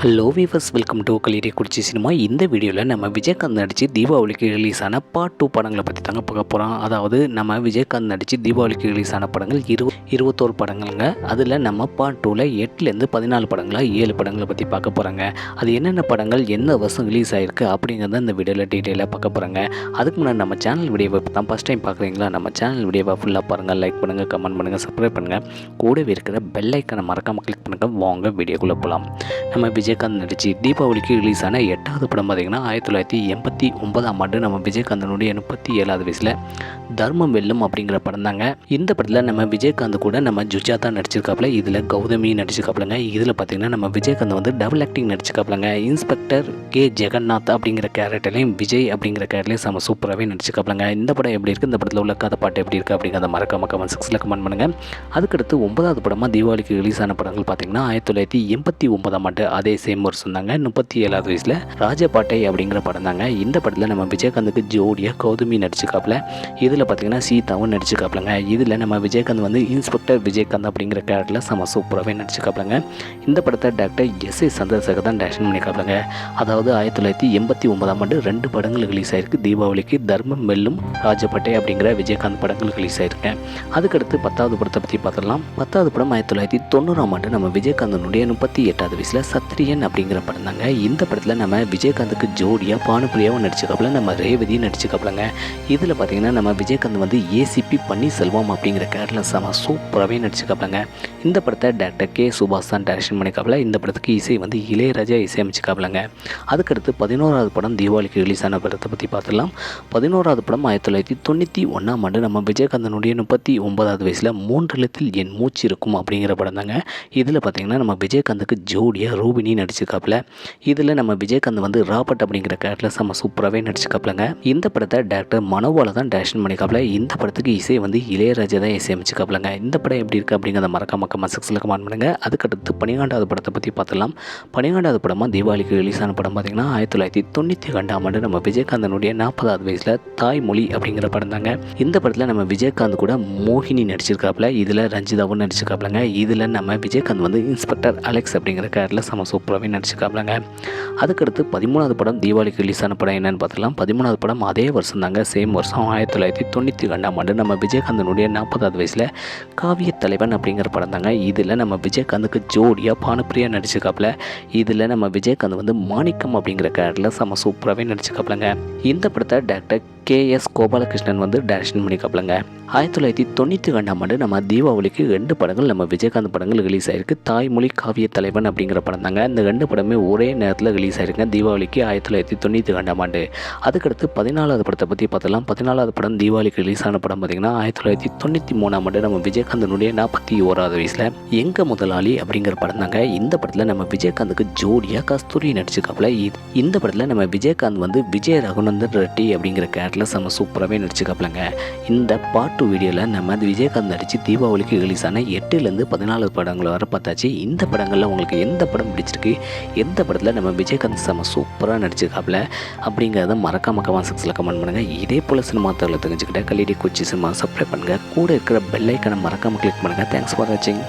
Hello viewers welcome to Kaleeri Kurichi cinema இந்த வீடியோவில் நம்ம விஜயகாந்த் நடித்து தீபாவளிக்கு ரிலீஸ் ஆன பார்ட் டூ படங்களை பற்றி தாங்க பார்க்க போகிறோம் அதாவது நம்ம விஜயகாந்த் நடித்து தீபாவளிக்கு ரிலீஸ் ஆன படங்கள் இரு இருபத்தோரு படங்களுங்க. அதில் நம்ம பார்ட் டூவில் எட்டுலேருந்து பதினாலு படங்களாக ஏழு படங்களை பற்றி பார்க்க போகிறாங்க அது என்னென்ன படங்கள் எந்த வருஷம் ரிலீஸ் ஆகிருக்கு அப்படிங்கிறத இந்த வீடியோவில் டீட்டெயிலாக பார்க்க போகிறாங்க அதுக்கு முன்னாடி நம்ம சேனல் வீடியோவை இப்போ தான் ஃபஸ்ட் டைம் பார்க்குறீங்களா நம்ம சேனல் வீடியோவை ஃபுல்லாக பாருங்கள் லைக் பண்ணுங்கள் கமெண்ட் பண்ணுங்கள் சப்ஸ்கிரைப் பண்ணுங்கள் கூடவே இருக்கிற பெல் ஐக்கனை மறக்காமல் கிளிக் பண்ணுங்கள் வாங்க வீடியோக்குள்ளே போகலாம் நம்ம விஜயகாந்த் நடித்து தீபாவளிக்கு ரிலீஸ் ஆன எட்டாவது படம் பார்த்திங்கன்னா ஆயிரத்தி தொள்ளாயிரத்தி எண்பத்தி ஒன்பதாம் ஆண்டு நம்ம விஜயகாந்தனுடைய முப்பத்தி ஏழாவது வயசில் தர்மம் வெல்லும் அப்படிங்கிற படம் தாங்க. இந்த படத்தில் நம்ம விஜயகாந்த் கூட நம்ம ஜுஜாதா நடிச்சிருக்காப்புல இதில் கௌதமி நடிச்சிருக்காப்புலங்க. இதில் பார்த்திங்கன்னா நம்ம விஜயகாந்த் வந்து double acting நடிச்சிருக்காப்புலங்க. Inspector K. Jagannath அப்படிங்கிற கேரக்டர்லையும் விஜய் அப்படிங்கிற கேரக்டர்லையும் செம்ம சூப்பராகவே நடிச்சிருக்காப்புலங்க. இந்த படம் எப்படி இருக்குது இந்த படத்தில் உள்ள கதை பாட்டு எப்படி இருக்குது அப்படிங்கிறத மறக்காம கமெண்ட் செக்ஸில் கமெண்ட் பண்ணுங்கள் அதுக்கடுத்து ஒன்பதாவது படமாக தீபாவளிக்கு ரிலீஸ் ஆன படங்கள் பார்த்திங்கன்னா ஆயிரத்தி தொள்ளாயிரத்தி எண்பத்தி ஒன்பதாம் ஆண்டு அதே சேம் சொன்னாங்க. முப்பத்தி ஏழாவது வயசில் ராஜபாட்டை அப்படிங்கிற படம் தாங்க. இந்த படத்தில் நம்ம விஜயகாந்துக்கு ஜோடியாக கௌதமி நடிச்சுக்காப்பில் இதில் பார்த்திங்கன்னா சீதாவும் நடிச்சுக்காப்பிலங்க இதில் நம்ம விஜயகாந்த் வந்து இன்ஸ்பெக்டர் விஜயகாந்த் அப்படிங்கிற கேரக்டரில் செம சூப்பராகவே நடிச்சுக்காப்பிலங்க இந்த படத்தை டாக்டர் எஸ் ஏ சந்திரசேகர் தான் டேரக்ஷன் பண்ணியிருக்காப்புலங்க அதாவது ஆயிரத்தி தொள்ளாயிரத்தி எண்பத்தி ஒன்பதாம் ஆண்டு ரெண்டு படங்கள் ரிலீஸ் ஆயிருக்கு. தீபாவளிக்கு தர்மம் வெல்லும் ராஜபாட்டை அப்படிங்கிற விஜயகாந்த் படங்கள் ரிலீஸ் ஆயிருக்கு. அதுக்கடுத்து பத்தாவது படத்தை பற்றி பார்த்துடலாம். பத்தாவது படம் ஆயிரத்தி தொள்ளாயிரத்தி தொண்ணூறாம் ஆண்டு நம்ம விஜயகாந்தனுடைய முப்பத்தி எட்டாவது வயசில் சத்ரி சத்ரியன் அப்படிங்கிற படம் தாங்க இந்த படத்தில் நம்ம விஜயகாந்துக்கு ஜோடியாக பானுப்பிரியாவும் நடிச்சிருக்கப்பல. நம்ம ரேவதியும் நடிச்சிருக்கப்பலங்க. இதில் பார்த்தீங்கன்னா நம்ம விஜயகாந்த் வந்து ஏசிபி பன்னீர்செல்வம் அப்படிங்கிற கேரக்டரில் செம சூப்பராகவே நடிச்சிருக்கப்பலங்க. இந்த படத்தை டேரக்டர் கே சுபாஷ் தான் டைரக்ஷன் பண்ணிக்காப்புல இந்த படத்துக்கு இசை வந்து இளையராஜா இசையமைச்சிக்காப்புலங்க அதுக்கடுத்து பதினோராவது படம் தீபாவளிக்கு ரிலீஸ் ஆன படத்தை பற்றி பார்த்துடலாம் பதினோராவது படம் ஆயிரத்தி தொள்ளாயிரத்தி தொண்ணூற்றி ஒன்றாம் ஆண்டு நம்ம விஜயகாந்தனுடைய முப்பத்தி ஒன்பதாவது வயசில் மூன்றெழுத்தில் என் மூச்சு இருக்கும் அப்படிங்கிற படம் தாங்க இதில் பார்த்தீங்கன்னா நம்ம விஜயகாந்துக்கு ஜோடியாக ரூபினி நடிச்சிருக்காப்புல. இதில் நம்ம விஜயகாந்த் வந்து ராபர்ட் அப்படிங்கிற கேரக்டர் செம்ம சூப்பராகவே நடிச்சிருக்காப்புலங்க. இந்த படத்தை டேரக்டர் மனோவால் தான் டேரக்ஷன் பண்ணிக்காப்புல இந்த படத்துக்கு இசை வந்து இளையராஜா தான் இசையமைச்சிக்காப்புலங்க இந்த படம் எப்படி இருக்குது அப்படிங்கிறத மறக்காம கமெண்ட் செக்ஸில் கமெண்ட் பண்ணுங்கள் அதுக்கடுத்து பனிரெண்டாவது படத்தை பற்றி பார்த்துலாம் பனிரெண்டாவது படமாக தீபாவளிக்கு ரிலீஸ் ஆன படம் பார்த்திங்கன்னா ஆயிரத்தி தொள்ளாயிரத்தி தொண்ணூற்றி ரெண்டாம் ஆண்டு நம்ம விஜயகாந்தனுடைய நாற்பதாவது வயசில் தாய்மொழி அப்படிங்கிற படம் தாங்க. இந்த படத்தில் நம்ம விஜயகாந்த் கூட மோகினி நடிச்சிருக்காப்புல. இதில் ரஞ்சிதாவும் நடிச்சிருக்காப்புலங்க. இதில் நம்ம விஜயகாந்த் வந்து இன்ஸ்பெக்டர் அலெக்ஸ் அப்படிங்கிற கேரட்டில் சம சூப்பர் சூப்பராகவே நடிச்சிருக்காப்லங்க. அதுக்கடுத்து பதிமூணாவது படம் தீபாவளிக்கு ரிலீஸ் ஆன படம் என்னென்னு பார்த்துலாம் பதிமூணாவது படம் அதே வருஷம் தாங்க சேம் வருஷம் ஆயிரத்தி தொள்ளாயிரத்தி தொண்ணூற்றி ரெண்டாம் ஆண்டு நம்ம விஜயகாந்தனுடைய நாற்பதாவது வயசில் காவிய தலைவன் அப்படிங்கிற படம் தாங்க. இதில் நம்ம விஜயகாந்துக்கு ஜோடியாக பானுப்பிரியா நடிச்சிருக்காப்புல இதில் நம்ம விஜயகாந்த் வந்து மாணிக்கம் அப்படிங்கிற கேரக்டரில் செம சூப்பராகவே நடிச்சிருக்காப்புலங்க இந்த படத்தை டேரக்டர் கே எஸ் கோபாலகிருஷ்ணன் வந்து டைரக்ஷன் பண்ணிக்காப்புலங்க ஆயிரத்தி தொள்ளாயிரத்தி தொண்ணூற்றி ரெண்டாம் ஆண்டு நம்ம தீபாவளிக்கு ரெண்டு படங்கள் நம்ம விஜயகாந்த் படங்கள் ரிலீஸ் ஆயிருக்கு. தாய்மொழி காவிய தலைவன் அப்படிங்கிற படம் தாங்க. இந்த ரெண்டு படமே ஒரே நேரத்தில் ரிலீஸ் ஆயிருங்க தீபாவளிக்கு ஆயிரத்தி தொள்ளாயிரத்தி தொண்ணூற்றி ரெண்டாம் ஆண்டு. அதுக்கடுத்து பதினாலாவது படத்தை பற்றி பார்த்தலாம் பதினாலாவது படம் தீபாவளிக்கு ரிலீஸ் ஆன படம் பார்த்திங்கன்னா ஆயிரத்தி தொள்ளாயிரத்தி தொண்ணூற்றி மூணாம் ஆண்டு நம்ம விஜயகாந்தனுடைய நாற்பத்தி ஓராவது வயசில் எங்க முதலாளி அப்படிங்கிற படம் தாங்க. இந்த படத்தில் நம்ம விஜயகாந்துக்கு ஜோடியாக கஸ்தூரி நடிச்சிருக்காப்புல இந்த படத்தில் நம்ம விஜயகாந்த் வந்து விஜய் ரகுநந்தன் ரெட்டி அப்படிங்கிற பாட்டில் செம்ம சூப்பராகவே நடிச்சிருக்காப்புலங்க இந்த பாட்டு வீடியோவில் நம்ம விஜயகாந்த் நடித்து தீபாவளிக்கு ரிலீஸ் ஆன எட்டுலேருந்து பதினாலு படங்கள் வர பார்த்தாச்சு. இந்த படங்களில் உங்களுக்கு எந்த படம் பிடிச்சிருக்கு? எந்த படத்தில் நம்ம விஜயகாந்த் செம்ம சூப்பராக நடிச்சிருக்காப்ல? அப்படிங்கிறத மறக்காம கமெண்ட் செக்ஸில் கமெண்ட் பண்ணுங்கள் இதே போல் சினிமா தகவலை தெரிஞ்சுக்கிட்ட கல்லிடி கொச்சி சினிமா சப்ஸ்கிரைப் பண்ணுங்கள் கூட இருக்கிற பெல்லைக்கனை மறக்காமல் கிளிக் பண்ணுங்கள் தேங்க்ஸ் ஃபார் வாட்சிங்